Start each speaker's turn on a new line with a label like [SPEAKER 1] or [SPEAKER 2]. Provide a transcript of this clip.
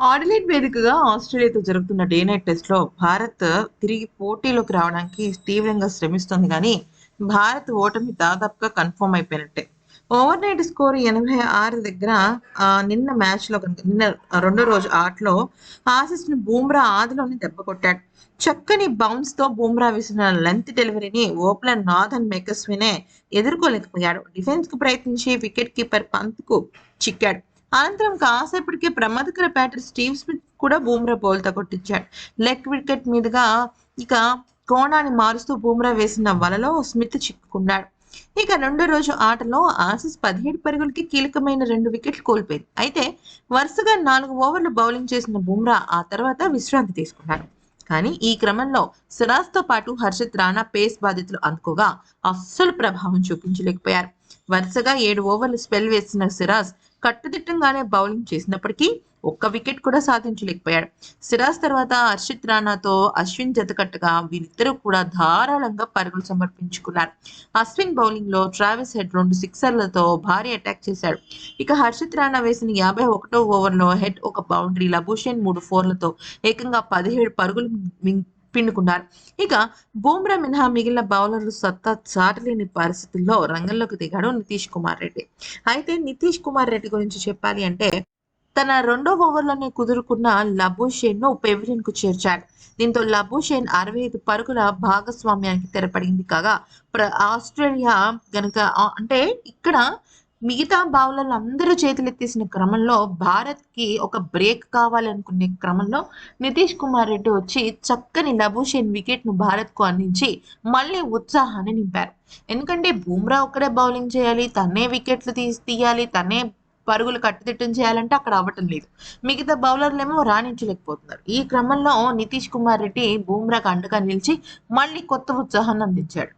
[SPEAKER 1] ఆడిలేట్ వేదికగా ఆస్ట్రేలియాతో జరుగుతున్న day night టెస్ట్లో భారత్ తిరిగి పోటీలోకి రావడానికి తీవ్రంగా శ్రమిస్తోంది కానీ భారత్ ఓటమి దాదాపుగా కన్ఫర్మ్ అయిపోయినట్టే. ఓవర్ నైట్ స్కోర్ ఎనభై ఆరు దగ్గర నిన్న మ్యాచ్లో నిన్న రెండో రోజు ఆటలో ఆసిస్ని బూమ్రా ఆదిలోనే దెబ్బ కొట్టాడు. చక్కని బౌన్స్తో బూమ్రా వేసిన లెంత్ డెలివరీని ఓపెనర్ నాథన్ మేకస్వినే ఎదుర్కోలేకపోయాడు. డిఫెన్స్కు ప్రయత్నించి వికెట్ కీపర్ పంత్కు చిక్కాడు. అనంతరం కాసేపటికే ప్రమాదకర బ్యాటర్ స్టీవ్ స్మిత్ కూడా బూమ్రా బౌల్తో కొట్టించాడు. లెగ్ వికెట్ మీదుగా ఇక కోణాన్ని మారుస్తూ బూమ్రా వేసిన వలలో స్మిత్ చిక్కుకున్నాడు. ఇక రెండో రోజు ఆటలో ఆసిస్ పదిహేడు పరుగులకి కీలకమైన రెండు వికెట్లు కోల్పోయింది. అయితే వరుసగా నాలుగు ఓవర్లు బౌలింగ్ చేసిన బూమ్రా ఆ తర్వాత విశ్రాంతి తీసుకున్నాడు. కానీ ఈ క్రమంలో సిరాజ్తో పాటు హర్షిత్ రాణా పేస్ బాధితులు అందుకోగా అస్సలు ప్రభావం చూపించలేకపోయారు. వరుసగా ఏడు ఓవర్లు స్పెల్ వేసిన సిరాజ్ కట్టుదిట్టంగానే బౌలింగ్ చేసినప్పటికీ ఒక్క వికెట్ కూడా సాధించలేకపోయాడు. సిరాజ్ తర్వాత హర్షిత్ రాణాతో అశ్విన్ జతకట్టగా వీరిద్దరూ కూడా ధారాళంగా పరుగులు సమర్పించుకున్నారు. అశ్విన్ బౌలింగ్లో ట్రావిస్ హెడ్ రెండు సిక్సర్లతో భారీ అటాక్ చేశాడు. ఇక హర్షిత్ రాణా వేసిన యాభై ఒకటో ఓవర్లో హెడ్ ఒక బౌండరీ లబుషేన్ మూడు ఫోర్లతో ఏకంగా పదిహేడు పరుగులు పిండుకున్నారు. ఇక బూమ్రా మినహా మిగిలిన బౌలర్లు సత్తా చాటలేని పరిస్థితుల్లో రంగంలోకి దిగాడు నితీష్ కుమార్ రెడ్డి. అయితే నితీష్ కుమార్ రెడ్డి గురించి చెప్పాలి అంటే తన రెండో ఓవర్లోనే కుదురుకున్న లబుషేన్ను పెవిలియన్కు చేర్చాడు. దీంతో లబుషేన్ అరవై ఐదు పరుగుల భాగస్వామ్యానికి తెరపడింది కాగా ఆస్ట్రేలియా గనుక అంటే ఇక్కడ మిగతా బౌలర్లు అందరూ చేతులెత్తేసిన క్రమంలో భారత్కి ఒక బ్రేక్ కావాలనుకునే క్రమంలో నితీష్ కుమార్ రెడ్డి వచ్చి చక్కని లభూషేన్ వికెట్ను భారత్కు అందించి మళ్ళీ ఉత్సాహాన్ని నింపారు. ఎందుకంటే బూమ్రా ఒక్కడే బౌలింగ్ చేయాలి తనే వికెట్లు తీసి తీయాలి తనే పరుగులు కట్టుదిట్టం చేయాలంటే అక్కడ అవ్వటం లేదు. మిగతా బౌలర్లు ఏమో రాణించలేకపోతున్నారు. ఈ క్రమంలో నితీష్ కుమార్ రెడ్డి బూమ్రాకు అండగా నిలిచి మళ్ళీ కొత్త ఉత్సాహాన్ని అందించాడు.